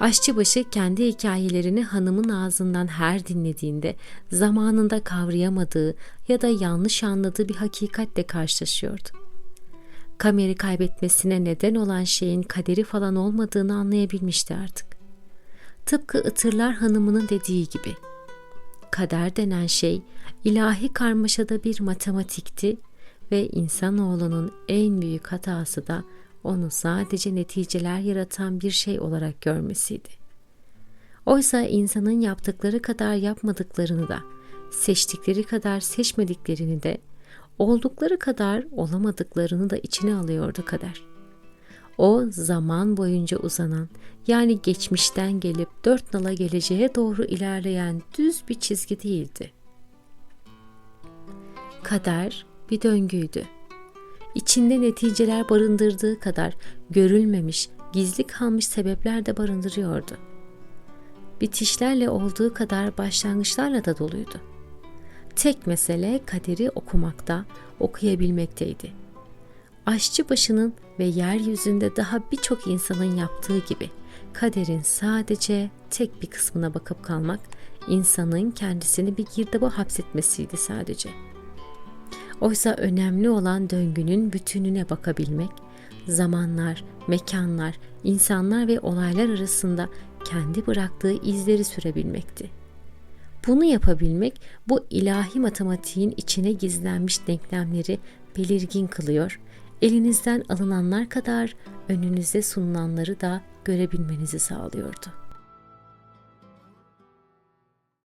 Aşçıbaşı kendi hikayelerini hanımın ağzından her dinlediğinde zamanında kavrayamadığı ya da yanlış anladığı bir hakikatle karşılaşıyordu. Kameri kaybetmesine neden olan şeyin kaderi falan olmadığını anlayabilmişti artık. Tıpkı Itırlar Hanımı'nın dediği gibi. Kader denen şey ilahi karmaşada bir matematikti ve insanoğlunun en büyük hatası da onu sadece neticeler yaratan bir şey olarak görmesiydi. Oysa insanın yaptıkları kadar yapmadıklarını da, seçtikleri kadar seçmediklerini de, oldukları kadar olamadıklarını da içine alıyordu kader. O zaman boyunca uzanan, yani geçmişten gelip dört nala geleceğe doğru ilerleyen düz bir çizgi değildi. Kader bir döngüydü içinde neticeler barındırdığı kadar görülmemiş, gizli kalmış sebepler de barındırıyordu. Bitişlerle olduğu kadar başlangıçlarla da doluydu. Tek mesele kaderi okumakta, okuyabilmekteydi. Aşçı başının ve yeryüzünde daha birçok insanın yaptığı gibi kaderin sadece tek bir kısmına bakıp kalmak, insanın kendisini bir girdaba hapsetmesiydi sadece.'' Oysa önemli olan döngünün bütününe bakabilmek, zamanlar, mekanlar, insanlar ve olaylar arasında kendi bıraktığı izleri sürebilmekti. Bunu yapabilmek bu ilahi matematiğin içine gizlenmiş denklemleri belirgin kılıyor, elinizden alınanlar kadar önünüze sunulanları da görebilmenizi sağlıyordu.''